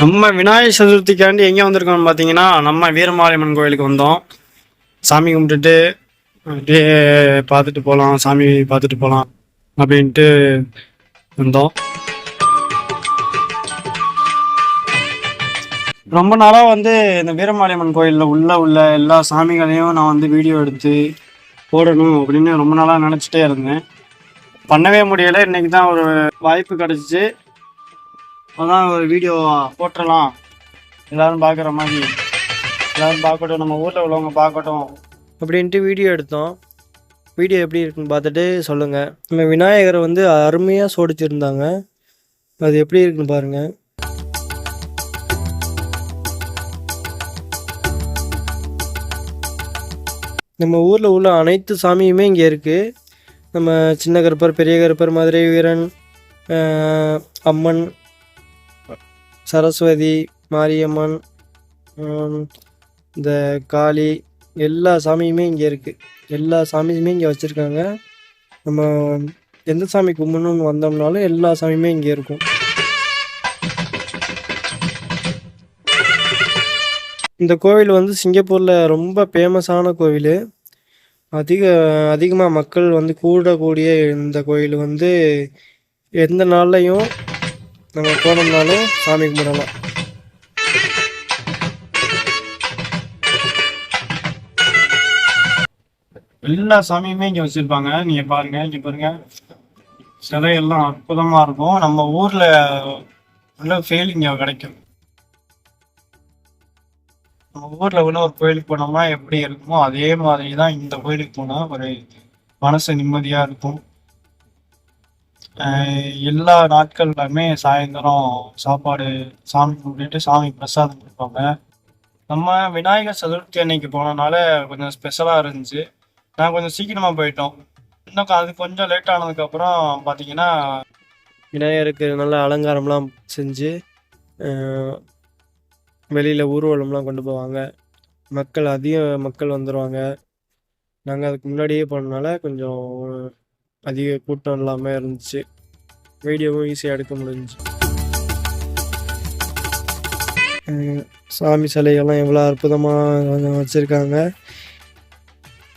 நம்ம விநாயகர் சதுர்த்திக்காண்டி எங்கே வந்திருக்கோம்னு பார்த்தீங்கன்னா நம்ம வீரமாரியம்மன் கோயிலுக்கு வந்தோம். சாமி கும்பிட்டுட்டு அப்படியே பார்த்துட்டு போகலாம் சாமி பார்த்துட்டு போகலாம் அப்படின்ட்டு வந்தோம். ரொம்ப நாளாக வந்து இந்த வீரமாரியம்மன் கோயிலில் உள்ள உள்ள எல்லா சாமிகளையும் நான் வந்து வீடியோ எடுத்து போடணும் அப்படின்னு ரொம்ப நாளாக நினச்சிட்டே இருந்தேன். பண்ணவே முடியலை. இன்னைக்கு தான் ஒரு வாய்ப்பு கிடச்சிச்சு. அதான் ஒரு வீடியோ போட்டுடலாம் எல்லாரும் பார்க்குற மாதிரி. எல்லாரும் பார்க்கட்டும் நம்ம ஊரில் உள்ளவங்க பார்க்கட்டும். அப்படின்ட்டு வீடியோ எடுத்தோம். வீடியோ எப்படி இருக்குன்னு பார்த்துட்டு சொல்லுங்கள் நம்ம விநாயகரை வந்து அருமையாக சோடிச்சிருந்தாங்க. அது எப்படி இருக்குன்னு பாருங்கள் நம்ம ஊரில் உள்ள அனைத்து சாமியுமே இங்கே இருக்குது நம்ம சின்ன கருப்பர் பெரிய கருப்பர் மதுரை வீரன் அம்மன் சரஸ்வதி மாரியம்மன் இந்த காளி எல்லா சாமியுமே இங்கே இருக்குது எல்லா சாமியுமே இங்கே வச்சுருக்காங்க. நம்ம எந்த சாமி கும்பிடணும்னு வந்தோம்னாலும் எல்லா சாமியுமே இங்கே இருக்கும். இந்த கோவில் வந்து சிங்கப்பூரில் ரொம்ப ஃபேமஸான கோவில். அதிக அதிகமாக மக்கள் வந்து கூடக்கூடிய இந்த கோயில் வந்து எந்த நாள்லையும் நம்ம போனோம்னாலும் சாமி கும்பிடலாம். எல்லா சாமியுமே இங்க வச்சிருப்பாங்க. நீங்க பாருங்க இங்க பாருங்க. சிலையெல்லாம் அற்புதமா இருக்கும். நம்ம ஊர்ல உள்ள ஃபெயில் இங்க கிடைக்கும். நம்ம ஊர்ல உள்ள ஒரு கோயிலுக்கு போனோம்னா எப்படி இருக்குமோ அதே மாதிரி தான் இந்த கோயிலுக்கு போனா ஒரு மனசு நிம்மதியா இருக்கும். எல்லா நாட்கள்லையுமே சாயந்தரம் சாப்பாடு சாமி கும்பிட்டுட்டு சாமி பிரசாதம் கொடுப்பாங்க. நம்ம விநாயகர் சதுர்த்தி அன்னைக்கு போனனால கொஞ்சம் ஸ்பெஷலாக இருந்துச்சு. நான் கொஞ்சம் சீக்கிரமாக போயிட்டோம். இன்னும் அது கொஞ்சம் லேட் ஆனதுக்கப்புறம் பார்த்தீங்கன்னா விநாயகருக்கு நல்ல அலங்காரம்லாம் செஞ்சு வெளியில் ஊர்வலம்லாம் கொண்டு போவாங்க. மக்கள் அதிக மக்கள் வந்துடுவாங்க நாங்கள் அதுக்கு முன்னாடியே போனதுனால கொஞ்சம் அதிக கூட்டம் இல்லாமல் இருந்துச்சு. வீடியோவும் ஈஸியாக எடுக்க முடிஞ்சு. சாமி சிலைகள்லாம் எவ்வளோ அற்புதமாக வச்சுருக்காங்க.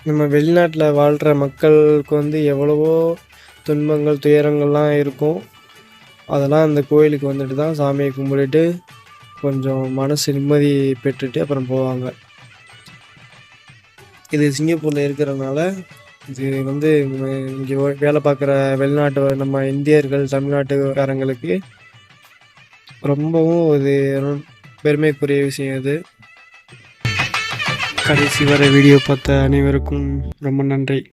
நம்ம வெளிநாட்டில் வாழ்கிற மக்களுக்கு வந்து எவ்வளவோ துன்பங்கள் துயரங்கள்லாம் இருக்கும். அதெல்லாம் அந்த கோயிலுக்கு வந்துட்டு தான் சாமியை கும்பிட்டுட்டு கொஞ்சம் மனசு நிம்மதி பெற்றுட்டு அப்புறம் போவாங்க. இது சிங்கப்பூரில் இருக்கிறனால இது வந்து இங்கே வேலை பார்க்குற வெளிநாட்டு நம்ம இந்தியர்கள் தமிழ்நாட்டுக்காரங்களுக்கு ரொம்பவும் இது பெருமைக்குரிய விஷயம் இது. கடைசி வரை வீடியோ பார்த்த அனைவருக்கும் ரொம்ப நன்றி.